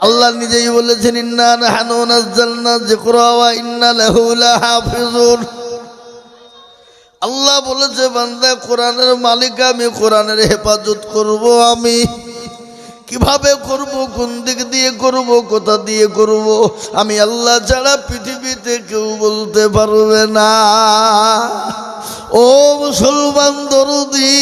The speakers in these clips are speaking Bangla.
আল্লাহ নিজেই বলেছেন, ইন্না ওয়া ইন্না লাহু লাহাফিজুন। আল্লাহ বলেছে, বান্দা, কোরআনের মালিক আমি, কোরআনের হেফাজত করব আমি। কীভাবে করব, কোন দিক দিয়ে করব, কোথা দিয়ে করব, আমি আল্লাহ ছাড়া পৃথিবীতে কেউ বলতে পারবে না। ও মুসলমান দরদি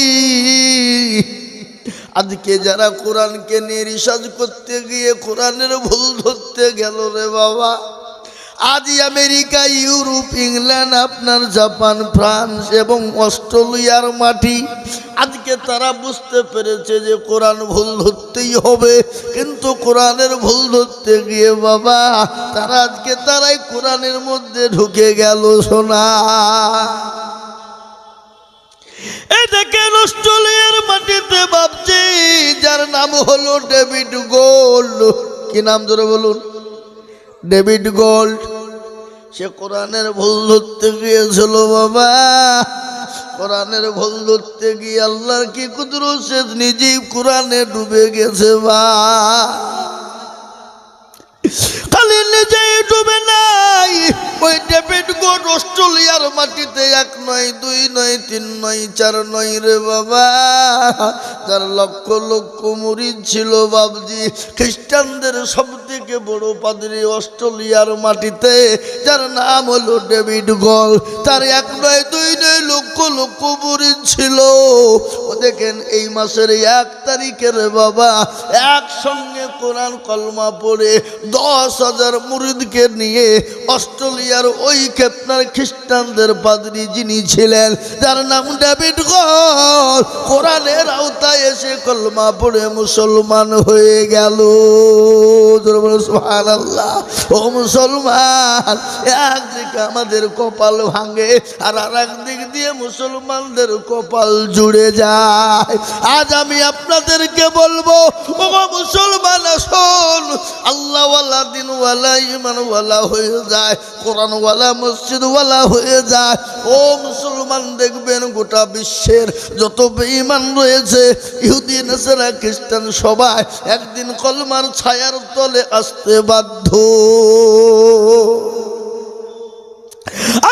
আজকে যারা কোরআনকে নিয়ে রিসার্চ করতে গিয়ে কোরআনের ভুল ধরতে গেল রে বাবা আজ আমেরিকা, ইউরোপ, ইংল্যান্ড, আপনার জাপান, ফ্রান্স এবং অস্ট্রেলিয়ার মাটি। আজকে তারা বুঝতে পেরেছে যে কোরআন ভুল ধরতেই হবে, কিন্তু কোরআনের ভুল ধরতে গিয়ে বাবা, তারা আজকে তারাই কোরআনের মধ্যে ঢুকে গেল সোনা। দেখেন অস্ট্রেলিয়ার মাটিতে ভাবছি, যার নাম হলো ডেভিড গোল্ড। কি নাম ধরে বলুন? David gold. সে কোরআনের ভুল ধরতে গিয়েছিল, বাবা। কোরআনের ভুল ধরতে গিয়ে আল্লাহর কি কুদর সে নিজেই কোরআনে ডুবে গেছে, বা। খালি নিজেই ডুবে নাই। ওই ডেভিড গোট অস্ট্রেলিয়ার মাটিতে এক নয়, দুই নয়, তিন নয়, চার নয় রে বাবা। তার লক্ষ লক্ষ মুড়ি ছিল বাবজি, খ্রিস্টানদের সব থেকে বড় পাদ্রী অস্ট্রেলিয়ার মাটিতে, যার নাম হলো ডেভিড গল। তার এক নয়, দুই নয় লক্ষ লক্ষ মুরিদ ছিল। ও দেখেন, এই মাসের এক তারিখের বাবা একসঙ্গে কোরআন কলমা পড়ে দশ হাজার মুরিদকে নিয়ে অস্ট্রেলিয়ার ওই ক্ষেত্রার খ্রিস্টানদের পাদ্রী যিনি ছিলেন, যার নাম ডেভিড গল। কোরআনের আওতায় এসে কলমা পড়ে মুসলমান হয়ে গেল। আল্লাহ আমাদের কপাল ভাঙে, আর আর একদিক দিয়ে মুসলমানদের কপাল জুড়ে যায়। আজ আমি আপনাদেরকে বলব ও মুসলমান আসুন আল্লাহওয়ালা, দিনওয়ালা ইমানওয়ালা হয়ে যায়, কোরআনওয়ালা, মসজিদওয়ালা হয়ে যায়। ও মুসলমান, দেখবেন গোটা বিশ্বের যত বেঈমান রয়েছে, ইহুদি, নেসারা, খ্রিস্টান সবাই একদিন কলমার ছায়ার তলে আসতে বাধ্য।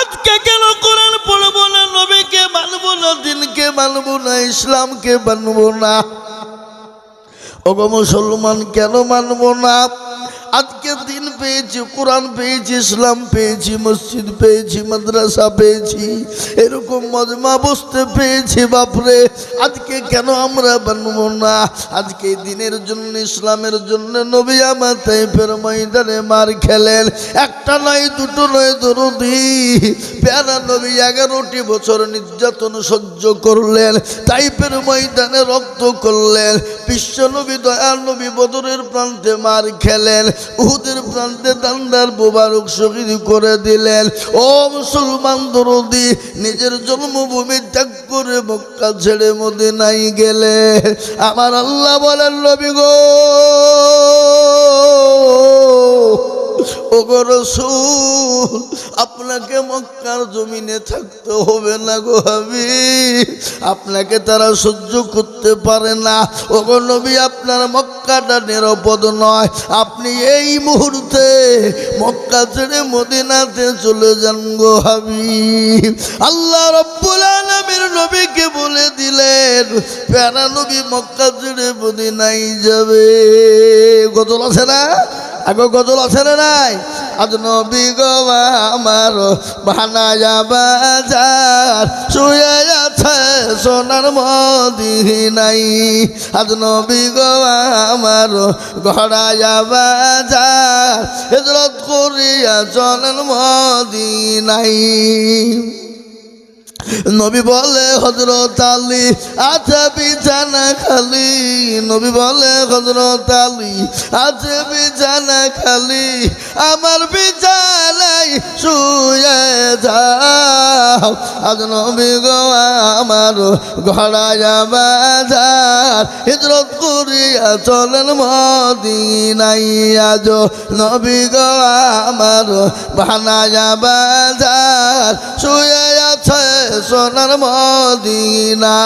আজকে কেন কোরআন পড়ব না? নবীকে মানবো না, দিনকে মানবো না, ইসলামকে মানবো না? ওগো মুসলমান কেন মানবো না? আজকে দিন পেয়েছি, কোরআন পেয়েছি, ইসলাম পেয়েছি, মসজিদ পেয়েছি, মাদ্রাসা পেয়েছি, এরকম মজমা বসতে পেয়েছি, বাপরে। আজকে কেন আমরা বানবো না? আজকে দিনের জন্য, ইসলামের জন্য নবী আমার তাইফের ময়দানে মার খেলেন। একটা নয়, দুটো নয়, দরদি। প্যারা নবী এগারোটি বছর নির্যাতন সহ্য করলেন, তাইফের ময়দানে রক্ত করলেন, বিশ্ব নবী, দয়াল নবী বদরের প্রান্তে মার খেলেন। উহুদের প্রান্তে দান্দার মুবারক শহীদ করে দিলেন। ও মুসলমান দরদি, নিজের জন্মভূমি ত্যাগ করে মক্কা ছেড়ে মধ্যে মদিনাই গেলে আমার আল্লাহ বলেন, নবী গো ওগো রসুল, আপনাকে মক্কার জমিনে থাকতে হবে না গো হাবি আপনাকে তারা সহ্য করতে পারে না। ওগো নবী, আপনার মক্কাটা নিরাপদ নয়। আপনি এই মুহূর্তে মক্কা ছেড়ে মদিনাতে চলে যান গো হাবি আল্লাহ রব্বুল আলমীর নবীকে বলে দিলেন, প্যারা নবী মক্কা ছেড়ে মদিনাই যাবে। গজল আছে না? আগে গজল আছে না নাই? আজ নবী গো আমার বানায়া বাজার, শুয়ে আছে সোনার মদিনাই। আজ নবী গো আমার গড়ায়া বাজার, হেজরত করিয়া চলেন মদিনাই। নবী বলে হজরত আলী, আছে বিছানা খালি। নবী বলে হজরত আলী, আছে বিছানা খালি। আমার বিছানায় শুয়ে যাও। আজ নবী গো, আমার ঘড়ায়া বাজার। হিজরত করিয়া চলেন মদিনাই আজ নবী গো, আমার বানায়া বাজার। শুয়ে সে সোনার মদিনায়।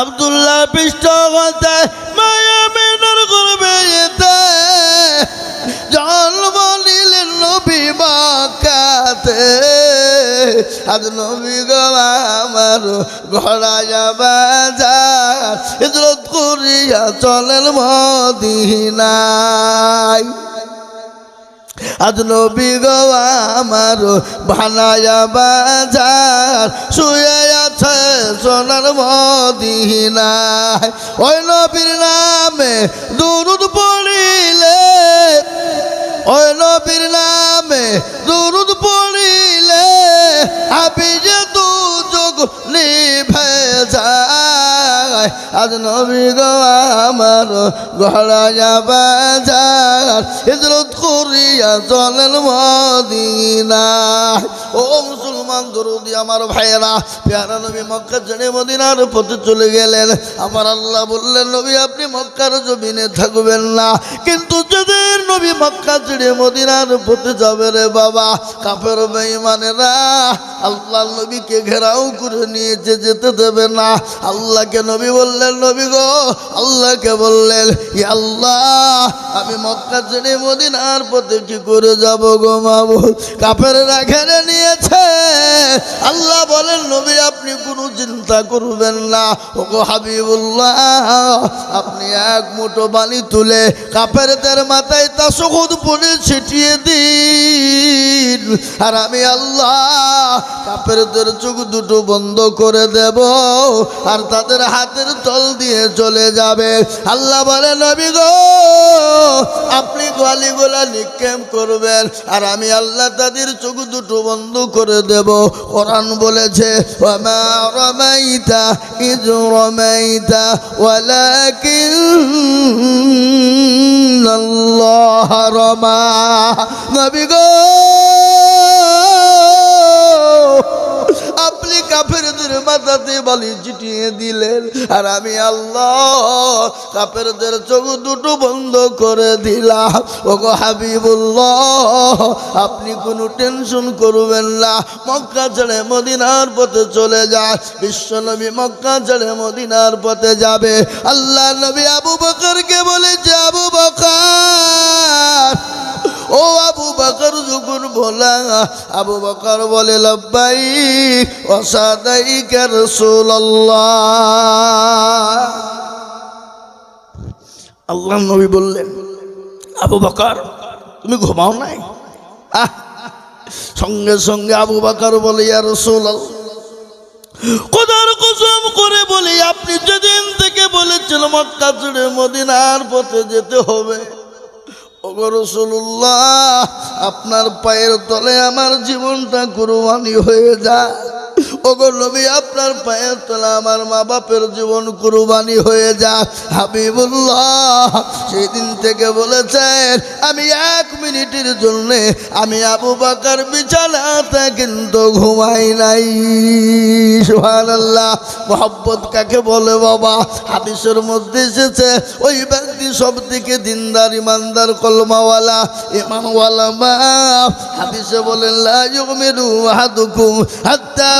আবদুল্লাহ পৃষ্ঠ হতে মায়া মেনর করবে যেতে জন্ম নিলেন নবী বাকাতে আজ নবী গো আমার ঘোড়া যাবা যা হিজরত করিয়া চলেন মদিনায়। আজ নবী গো আমার ভানায়া বাজার, শুয়ে আছে সোনার মদিনায়। ওই নবীর নামে দুরুদ পড়িলে, ওই নবীর নামে দুরুদ পড়িলে আবি যে যায় আজ নবী গো আমার ঘোড়া বাজার হিজরত করিয়া চলেন মদিনায়। ও মুসলমান দরুদি, আমার ভাইয়েরা, পেয়ারা নবী মক্কা ছেড়ে মদিনার পথে চলে গেলেন। আমার আল্লাহ বললেন, নবী, আপনি মক্কার জমিনে থাকবেন না। কিন্তু যাদের নবী মক্কা ছেড়ে মদিনার পথে যাবে রে বাবা কাপের বেঈমানেরা আল্লাহ নবীকে ঘেরাও করে নিয়েছে যেতে দেবে না। আল্লাহকে নবী বললেন, নবী গো, আল্লাহকে বললেন আল্লাহ, আমি মক্কা ছেড়ে মদিনার পথে কি করে যাব গো মাবুল কাপের ঘেরে নিয়েছে। আল্লাহ বলেন, নবী, আপনি কোনো চিন্তা করবেন না। ও গো হাবিবুল্লাহ, আপনি এক মুঠো বালি তুলে কাপেরদের মাথায় তা সহুদ পরে ছিটিয়ে দিন। আর আমি আল্লাহ কাপেরদের চোখ দুটো বন্ধ করে দেব, আর তাদের হাতের তল দিয়ে চলে যাবে। আল্লাহ বলে, নবী গো, আপনি গোয়ালিগুলা নিক্ষেপ করবেন আর আমি আল্লাহ তাদের চোখ দুটো বন্ধ করে দেব। কোরআন বলেছে রমাইতা আল্লাহ রমা। নবী গো আপনি কাফেরদের মাথাতে বালি চিটিয়ে দিলেন। আর আমি আল্লাহ কাফেরদের চোখ দুটো বন্ধ করে দিলাম। ও গো হাবিবুল্লাহ, আপনি কোনো টেনশন করবেন না। মক্কা ছেড়ে মদিনার পথে চলে যান। বিশ্বনবী মক্কা ছেড়ে মদিনার পথে যাবে। আল্লাহ নবী আবু বকরকে বলেছে, আবু বকর ও আবু বকর যখন বলা আবু বকর বলে লব্বাই অসাদাই আল্লাহ নবী বললেন আবু বকর তুমি ঘুমাও নাই? আহ, সঙ্গে সঙ্গে আবু বকর বলে ইয়া রসুল কোদার কসম করে বলি আপনি যেদিন থেকে বলেছিল মক্কা ছেড়ে মদিনার পথে যেতে হবে ওগো রসুল্লাহ আপনার পায়ের তলে আমার জীবনটা কুরবানি হয়ে যায়। ওগো নবী, আপনার পায়ের তলে আমার মা বাপের জীবন কুরবানি হয়ে যায় হাবিবুল্লাহ সেই দিন থেকে বলেছেন, আমি এক মিনিটের জন্যে আমি আবু বাকার বিছানাতে কিন্তু ঘুমাই নাই। সুবহানাল্লাহ, মোহাব্বত কাকে বলে বাবা? হাদিসের মধ্যে এসেছে, ওই ব্যক্তি সব থেকে দিনদার, ইমানদার, কলমাওয়ালা ইমানওয়ালা মা। হাবিসে বলেন, লা ইউমিনু আহাদুকুম হাত্তা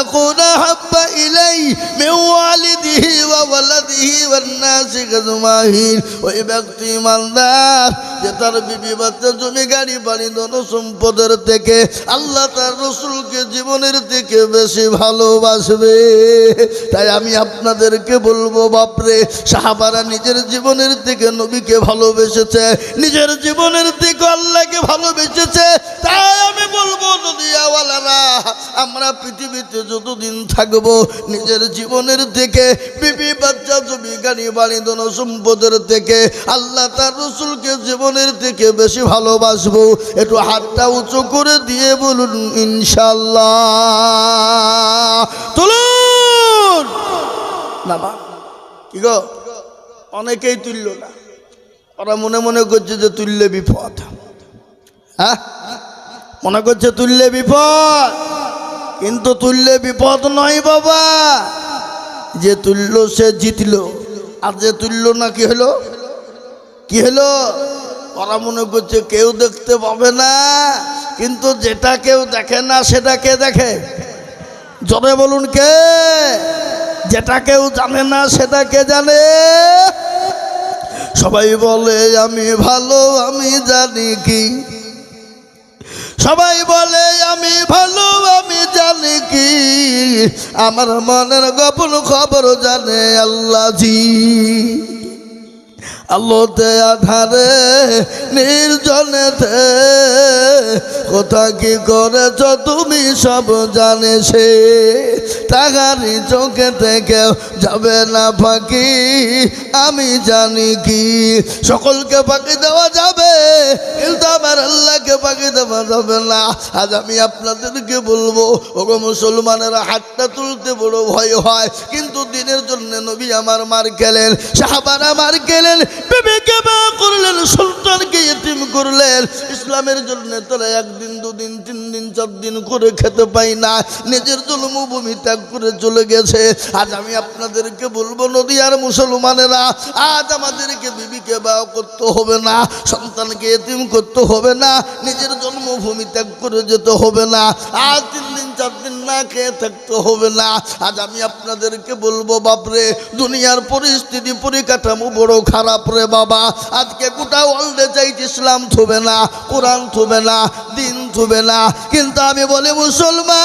মিন ওয়ালিদিহি ওয়া ওয়ালাদিহি ওয়ান নাসি আজমাইন ওই ব্যক্তি ইমানদার যে তার বিবি বাচ্চা জমি গাড়ি বাড়ি ধন সম্পদের থেকে আল্লাহ তার রসুলকে জীবনের থেকে বেশি ভালোবাসবে তাই আমি আপনাদেরকে বলব, বাপরে, সাহাবারা নিজের জীবনের থেকে নবীকে ভালোবেসেছে, নিজের জীবনের থেকে আল্লাহকে ভালোবেসেছে। তাই আমি বলব, নদিয়াওয়ালারা, আমরা পৃথিবীতে যতদিন থাকব, নিজের জীবনের থেকে, বিবি বাচ্চা জমি গাড়ি বাড়ি ধন সম্পদের থেকে, আল্লাহ তার রসুলকে জীবনের থেকে বেশি ভালোবাসবো। একটু হাতটা উঁচু করে দিয়ে বলুন ইনশাল্লাহ না কি গো? অনেকেই তুলল না। ওরা মনে মনে করছে যে তুললে বিপদ। হ্যাঁ? মনে করছে তুললে বিপদ। কিন্তু তুললে বিপদ নয় বাবা। যে তুললো, সে জিতলো। আর যে তুললো না, কি হলো? কি হলো? ওরা মনে করছে কেউ দেখতে পাবে না। কিন্তু যেটা কেউ দেখে না, সেটা কে দেখে? জনে বলুন কে? যেটা কেউ জানে না, সেটা কে জানে? সবাই বলে, আমি ভালো, আমি জানি কি। সবাই বলে আমি ভালো আমি জানি কি। আমার মনের গোপন খবর জানে আল্লাহ জি আলোতে, আধারে, নির্জনেতে। কোথা কি করেছ তুমি সব জানে সে। তাহারি চোখে থেকে যাবে না ফাঁকি, আমি জানি কি। সকলকে ফাঁকি দেওয়া যাবে, কিন্তু আমার আল্লাহকে ফাঁকি দেওয়া যাবে না। আজ আমি আপনাদেরকে বলব, ওগো মুসলমানেরা হাতটা তুলতে বড় ভয় হয়, কিন্তু দিনের জন্য নবী আমার মার গেলেন সাহাবারা মার গেলেন বিবেকে করলেন, সুলতানকে ইতিম করলেন। ইসলামের জন্য তারা একদিন, দুদিন, তিন দিন, চার দিন করে খেতে পাই না। নিজের জন্মভূমি ত্যাগ করে চলে গেছে। আজ আমি আপনাদেরকে বলব নদী আর মুসলমানেরা, আজ আমাদেরকে বিবিকে বা করতে হবে না, সন্তানকে এতিম করতে হবে না, নিজের জন্মভূমি ত্যাগ করে যেতে হবে না। আজ তিন চার দিন না খেয়ে থাকতে হবে না। আজ আমি আপনাদেরকে বলব, বাপরে, দুনিয়ার পরিস্থিতি পরিকাঠামো বড় খারাপ রে বাবা। আজকে গোটা ওয়ার্ল্ডে চাইছি ইসলাম থুবে না, কোরআন থুবে না, দিন থুবে না। কিন্তু আমি বলি, মুসলমান!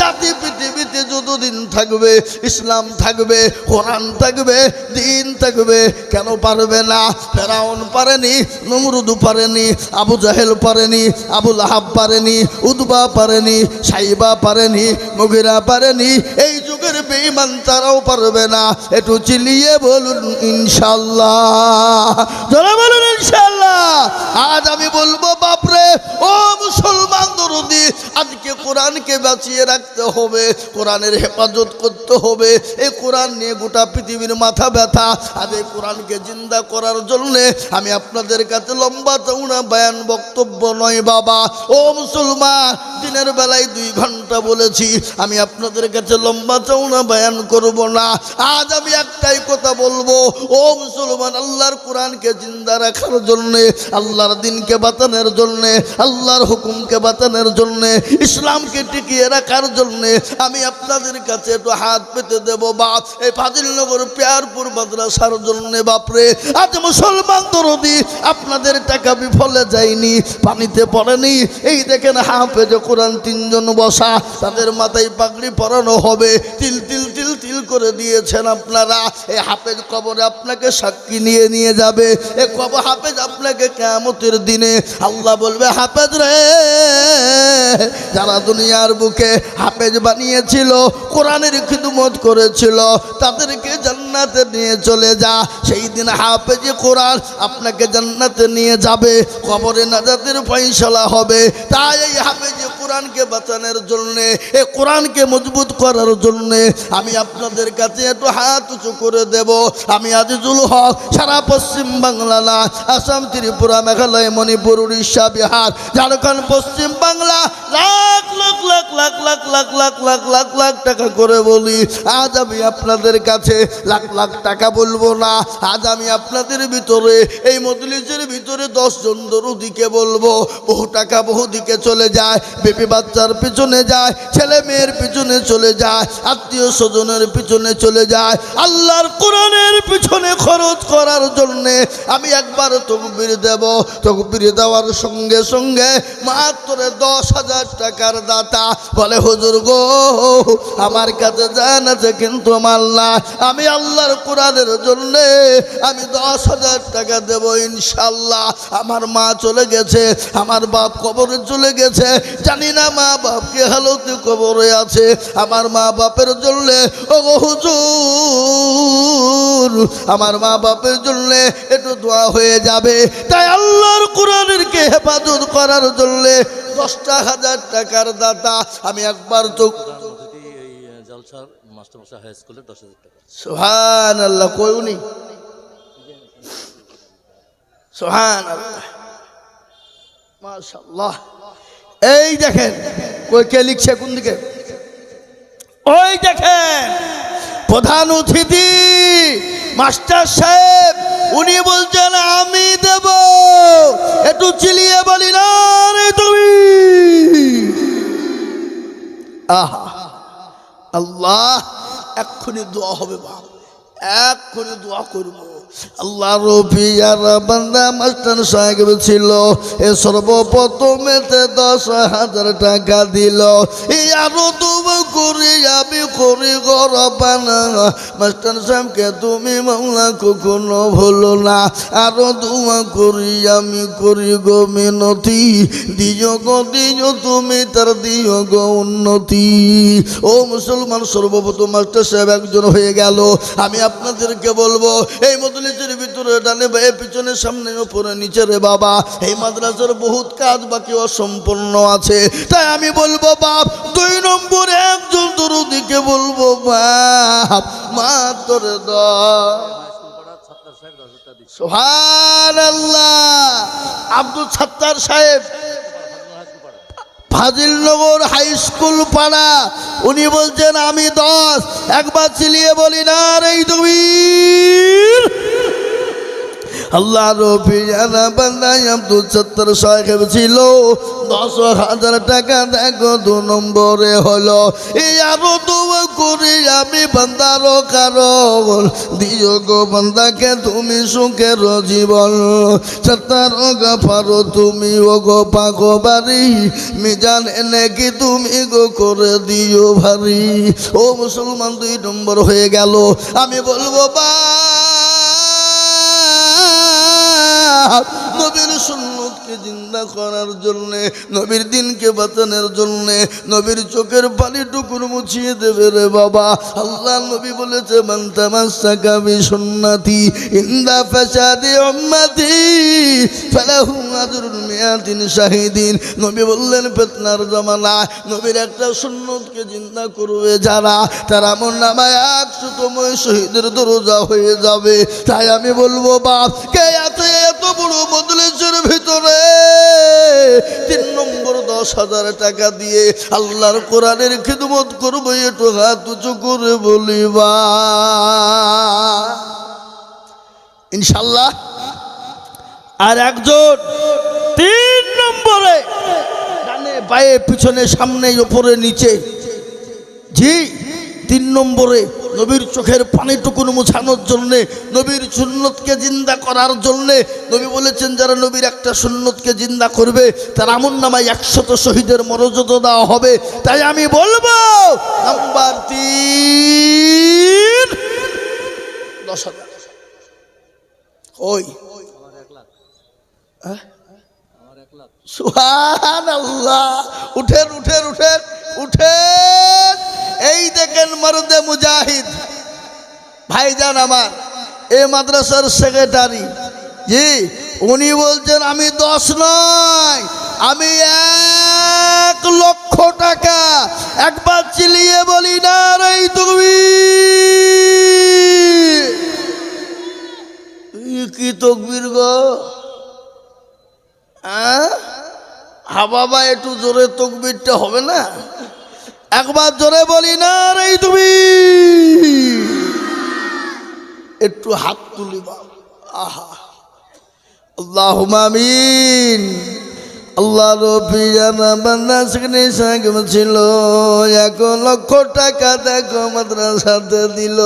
জাতি পৃথিবীতে যতদিন থাকবে, ইসলাম থাকবে, কোরআন থাকবে, দিন থাকবে, কেন পারবে না? ফেরাউন পারেনি, নমরুদু পারেনি, আবু জাহেল পারেনি আবুল আহাব পারেনি উদবা পারেনি, সাইবা পারেনি, মগিরা পারেনি, এই যুগের বেঈমান তারাও পারবে না। একটু চিলিয়ে বলুন ইনশাল্লাহ যারা বলুন ইনশাল্লাহ আজ আমি বলব, বাপরে, ও মুসলমান দরদি, আজকে কোরআনকে বাঁচিয়ে রাখতে হবে, কোরআনের হেফাজত করতে হবে। এই কোরআন নিয়ে গোটা পৃথিবীর মাথা ব্যথা। আজ এই কোরআনকে জিন্দা করার জন্যে আমি আপনাদের কাছে লম্বা চৌড়া বয়ান বক্তব্য নয়, বাবা। ও মুসলমান, দিনের বেলায় দুই ঘণ্টা বলেছি, আমি আপনাদের কাছে লম্বা চৌড়া বয়ান করব না। আজ আমি একটাই কথা বলব, ও মুসলমান, আল্লাহর কোরআনকে জিন্দা রাখার জন্যে, আল্লাহর দিনকে বাঁচানোর জন্যে, আল্লাহর হুকুমকে বাঁচানোর জন্যে, ইসলামকে টিকিয়ে রাখার জন্যে, আমি আপনাদের কাছে একটু হাত পেতে দেব বাপ এই ফাজিলনগর পেয়ারপুর মাদ্রাসার জন্যে, বাপরে। আজ মুসলমান দরদি, আপনাদের টাকা বিফলে যায়নি, পানিতে পড়েনি। এই দেখেন হাফেজ কোরআন তিনজন বসা, তাদের মাথায় পাগড়ি পরানো হবে তিল তিল তিল তিল করে দিয়েছেন আপনারা। এই হাফেজ কবরে আপনাকে সাক্ষী নিয়ে নিয়ে যাবে। এ কবর হাফেজ আপনাকে কেমতের দিনে আল্লাহ বলবে, হাফেজ রে, যারা দুনিয়ার বুকে হাফেজ বানিয়েছিল, কোরআনের খিদমত করেছিল, তাদেরকে জান্নাতে নিয়ে চলে যা। সেই দিন হাফেজ কোরআন আপনাকে জান্নাতে নিয়ে যাবে। কবরে নাজাতের ফয়সলা হবে। তাই এই হাফেজ কোরআনকে বাঁচানোর জন্যে, এ কোরআনকে মজবুত করার জন্যে আমি আপনাদের কাছে একটু হাত উঁচু করে দেব। আমি আজিজুল হক, সারা পশ্চিম বাংলা না, আসাম, ত্রিপুরা, মেঘালয়, মণিপুর, উড়িষ্যা, বিহার, ঝাড়খণ্ড, পশ্চিম বাংলা, লাখ লাখ লাখ লাখ লাখ লাখ লাখ লাখ লাখ লাখ টাকা করে বলি। আজ আমি আপনাদের কাছে লাখ লাখ টাকা বলব না। আজ আমি আপনাদের ভিতরে, এই মজলিসের ভিতরে দশজন দরুদিকে বলব। বহু টাকা বহু দিকে চলে যায়। বেবি বাচ্চার পিছনে যায়, ছেলে মেয়ের পিছনে চলে যায়, আত্মীয় স্বজনের পিছনে চলে যায়। আল্লাহর কোরআনের পিছনে খরচ করার জন্যে আমি একবার তকবির দেব। তকবির দেওয়ার সঙ্গে সঙ্গে মাত্র দশ হাজার টাকার দাতা বলে, হুজুর গো, আমার কাছে জান আছে কিন্তু মাল্লা আমি আল্লাহর কোরআনের জন্যে আমি দশ হাজার টাকা দেব ইনশাল্লাহ। আমার মা চলে গেছে, আমার বাপ কবরে চলে গেছে। জানি না, মা বাপকে হালতে কবরে আছে। আমার মা বাপের জন্যে ও হুজুর, আমার মা বাপের জন্য একটু দোয়া হয়ে যাবে। তাই আল্লাহর কোরআনেরকে হেফাজত করার জন্য দশটা হাজার টাকার দাতা আমি একবার তো সোহান আল্লাহ কই মাশাল্লাহ এই দেখেন, কই কে লিখছে কোন দিকে? ওই দেখেন, প্রধান অতিথি, মাস্টার সাহেব, উনি বলছেন, আমি দেব। একটু চিলিয়ে বলি, না রে তুমি। আহা, আল্লাহ, এক্ষুনি দোয়া হবে বাপ, এক্ষুনি দোয়া করব। আল্লাহ রফিয়ারা বান্দা মাস্টার সাহেব ছিল। এ সর্বপ্রথমেতে দশ হাজার টাকা দিল। আরও তুমি করি আমি করি গরবানা। মাস্টার সাহেবকে তুমি মামলা কখনো ভুলো না। আরও দুয়া করি আমি করি গো মিনতি। দিও গো, দিও তুমি তার দিও গো উন্নতি। ও মুসলমান সর্বপ্রথম মাস্টার সাহেব একজন হয়ে গেল। আমি আপনাদেরকে বলব, এই মদলিসের ভিতরে ডানে বায়ে পিছনে, সামনে ওপরে নিচে রে বাবা। এই মাদ্রাসার বহুত কাজ বাকি অসম্পূর্ণ আছে। তাই আমি বলব, বাপ, দুই নম্বরে একজন দরুদিকে বলব, বাপ মা তোরে দা সোহান আব্দুল ছাত্তার সাহেব, ফাজিলনগর হাই স্কুল পাড়া, উনি বলছেন, আমি দশ। একবার চিলিয়ে বলি, না রে আল্লাহ বান্দাই আব্দুল সত্তর সাহেব ছিল। দশ হাজার টাকা দেখো দু নম্বরে হলো। এই আরও দোয়া করি আমি বান্দার দিও গো বান্দাকে তুমি সুখের জীবন। সত্তর গাফারো তুমি ও গো পাগো বাড়ি মিজান এনে কি তুমি গো করে দিও ভারী। ও মুসলমান দুই নম্বর হয়ে গেল। আমি বলব বা নবীর সুন্নতকে জিন্দা করার জন্যে, নবীর দিনকে বাঁচানোর জন্যে, নবীর চোখের পানি টুকুর মুছিয়ে দেবে রে বাবা। আল্লাহ নবী বলেছে মান্তামাসাকা বি সুন্নতি ইন্দা ফাসাদি উম্মতি শাহিদিন। নবী বললেন নবীর একটা সুন্নতকে জিন্দা করবে যারা, তারা মন নামায় শহীদের দরজা হয়ে যাবে। তাই আমি বলব, বাপ, কে বদলেছের ভিতরে তিন নম্বর দশ হাজার টাকা দিয়ে আল্লাহর কোরআনের খিদমত করব, একটু হাত উঁচু করে বলিবা ইনশাল্লাহ। আর একজন তিন নম্বরে ডানে পিছনে, সামনে, ওপরে, নিচে। জি, তিন নম্বরে। নবীর চোখের পানিটুকুন মুছানোর জন্যে, নবীর সুন্নতকে জিন্দা করার জন্যে, নবী বলেছেন, যারা নবীর একটা সুন্নতকে জিন্দা করবে, তার আমন নামায় একশত শহীদের মর্যাদা দেওয়া হবে। তাই আমি বলব, নাম্বার তিন, দশ ওই। হ্যাঁ? সুহান আল্লাহ উঠেন উঠেন উঠেন উঠেন। এই দেখেন মরদে মুজাহিদ। ভাইজান আমার, এ মাদ্রাসার সেক্রেটারি। জি, উনি বলছেন, আমি দশ নয়, আমি এক লক্ষ টাকা। একবার চিলিয়ে বলি, না রে তুমি কি তকবির গো? হ্যাঁ? হাবাবা, একটু জোরে তকবিরটা হবে না? একবার জোরে বলি, না রে তুমি। একটু হাত তুলি আহা। আল্লাহ আমিন। আল্লাহ বান্দা সেখানে সাগম ছিল। এক লক্ষ টাকা দেখো মাদ্রাসাতে দিল।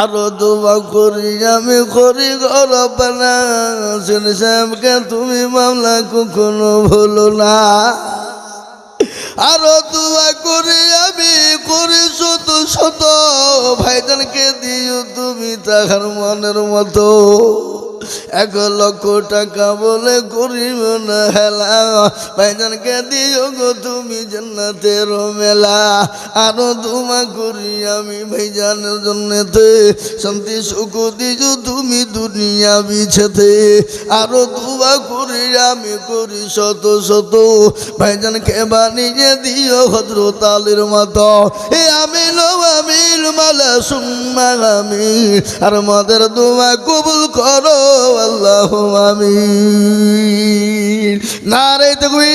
আরও দোয়া করি, আমি করি গরবানা শুন সাহেবকে তুমি মামলা কখনো ভুলো না। আরও দোয়া করে আমি করে শত শত। ভাইজানকে দিও তুমি তাহার মনের মতো। এক লক্ষ টাকা বলে করিব না হেলা। ভাইজানকে দিও গো তুমি জান্নাতের মেলা। আরও দোয়া করি আমি ভাইজানের জন্যতে। শান্তি সুখ দিও তুমি দুনিয়া বিছেতে। আরও দোয়া করি আমি করি শত শত। ভাইজানকে বানিয়ে দিও হজরত আলীর মতো। এ আমি আমিল মালা সুম্মা আমি আর মাদের দোয়া কবুল করো আল্লাহ আমি নারে তকবীর।